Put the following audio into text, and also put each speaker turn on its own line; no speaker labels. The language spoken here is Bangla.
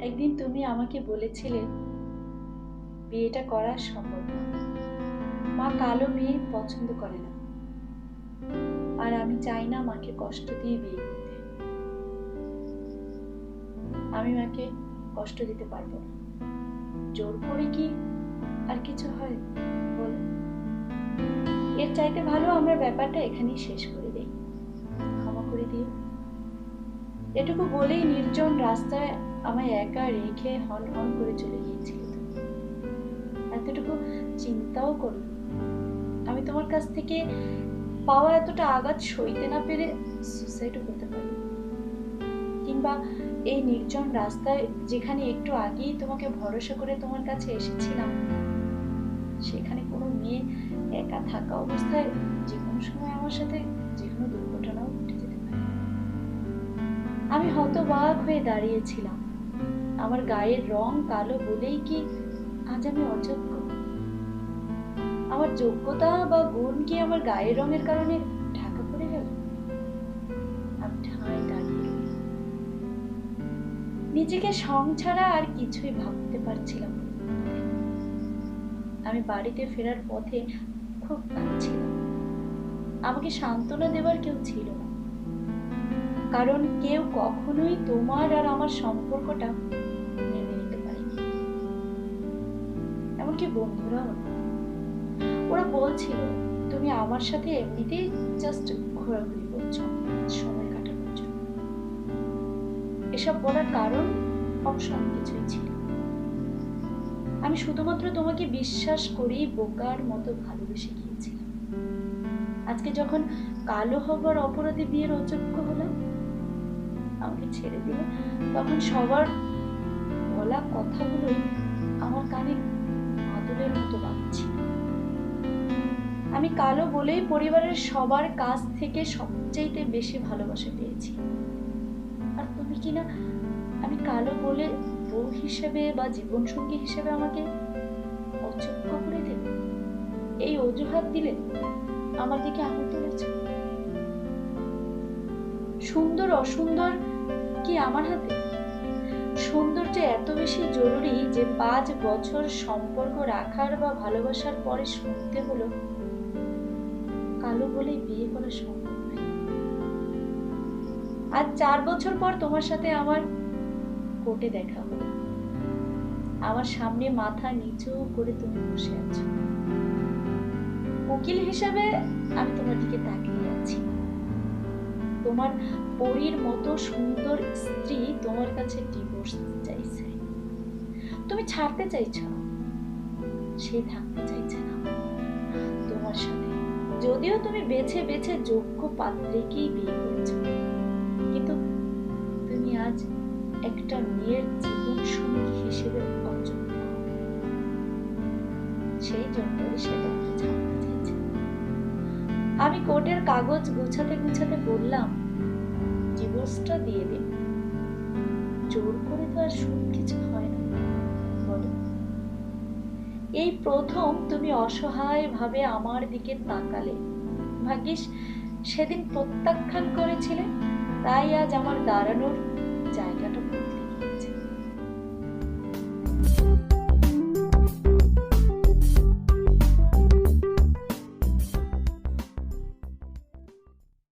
একদিন তুমি আমাকে বলেছিলে, বিয়েটা করা সম্ভব না। মা কালো মেয়ে পছন্দ করে না। আর আমি চাই না মাকে কষ্ট দিয়ে বিয়ে করতে। আমি মাকে কষ্ট দিতে পারব না। জোর করে কি আর কিছু হয় বল? এর চাইতে ভালো আমরা ব্যাপারটা এখানেই শেষ করে। এটুকু বলেই নির্জন রাস্তায় আমায় একা রেখে হন হন করে চলে গিয়েছিল। এতটুকু চিন্তাও করো আমি তোমার কাছ থেকে পাওয়া এতটা আঘাত সইতে না পেরে সুসাইডও করতে পারি। কিংবা এই নির্জন রাস্তায় যেখানে একটু আগেই তোমাকে ভরসা করে তোমার কাছে এসেছিলাম, সেখানে কোনো মেয়ে একা থাকা অবস্থায় যে কোনো সময় আমার সাথে যে কোনো দুর্ঘটনাও আমি হতবাক হয়ে দাঁড়িয়েছিলাম। আমার গায়ের রং কালো বলেই কি আজ আমি অযোগ্য? আমার যোগ্যতা বা গুণ কি আমার গায়ের রঙের কারণে ঢাকা পড়ে গেল? আমি ঠায় দাঁড়িয়ে নিজেকে সং ছাড়া আর কিছুই ভাবতে পারছিলাম আমি বাড়িতে ফেরার পথে খুব কাঁদছিলাম আমাকে সান্ত্বনা দেবার কেউ ছিল না। কারণ কেউ কখনোই তোমার আর আমার সম্পর্কটা মেনে নিতে পারেনি। এমনকি বন্ধুরাও ওরা বলছিল, তুমি আমার সাথে এমনিতেই জাস্ট ঘোরাঘুরি করছ, সময় কাটানোর জন্য। এসব বলার কারণ অনেক কিছুই ছিল আমি শুধুমাত্র তোমাকে বিশ্বাস করেই বোকার মতো ভালোবেসে গিয়েছিলাম। আজকে যখন কালো হবার অপরাধে বিয়ের অযোগ্য হলাম আমাকে ছেড়ে দিলে, তখন সবার বলা কথাগুলোই আমার কানে মাদুরের মতো বাজছে। আমি কালো বলেই পরিবারের সবার কাছ থেকে সবচাইতে বেশি ভালোবাসা পেয়েছি। আর তুমি কি না আমি কালো বলে বউ হিসেবে বা জীবনসঙ্গী হিসেবে আমাকে অযোগ্য করে দেবে? এই অজুহাত দিলে আমার দিকে আঙুল তুলেছ? সুন্দর অসুন্দর কি আমার হাতে? সৌন্দর্য এত বেশি জরুরি যে পাঁচ বছর সম্পর্ক রাখার বা ভালোবাসার পরে শুনতে হলো কালো বলেই বিয়ে করা সম্ভব আজ চার বছর পর তোমার সাথে আমার কোর্টে দেখা হলো। আমার সামনে মাথা নিচু করে তুমি বসে আছো। উকিল হিসাবে আমি তোমার দিকে তাকিয়ে আছি। তোমার পরীর মতো সুন্দর স্ত্রী তোমার কাছে ডিভোর্স চাইছে। তুমি ছাড়তে চাইছো? সে থাকতে চাইছে না। তোমার সাথে যদিও তুমি বেছে বেছে যোগ্য পাত্রীকেই বিয়ে করেছ, কিন্তু তুমি আজ একটা মেয়ের জীবন সঙ্গী হিসেবে অযোগ্য সেই জন্যই সে আমি কোর্টের কাগজ গুছাতে গুছাতে বললাম, ডিভোর্সটা দিয়ে দিন জোর করে তো আর সব কিছু হয় না। বলো। এই প্রথম তুমি অসহায়ভাবে আমার দিকে তাকালে। ভাগ্যিস, সেদিন প্রত্যাখ্যান করেছিলে, তাই আজ আমার দাঁড়ানোর জায়গাটা বদলে গিয়েছে।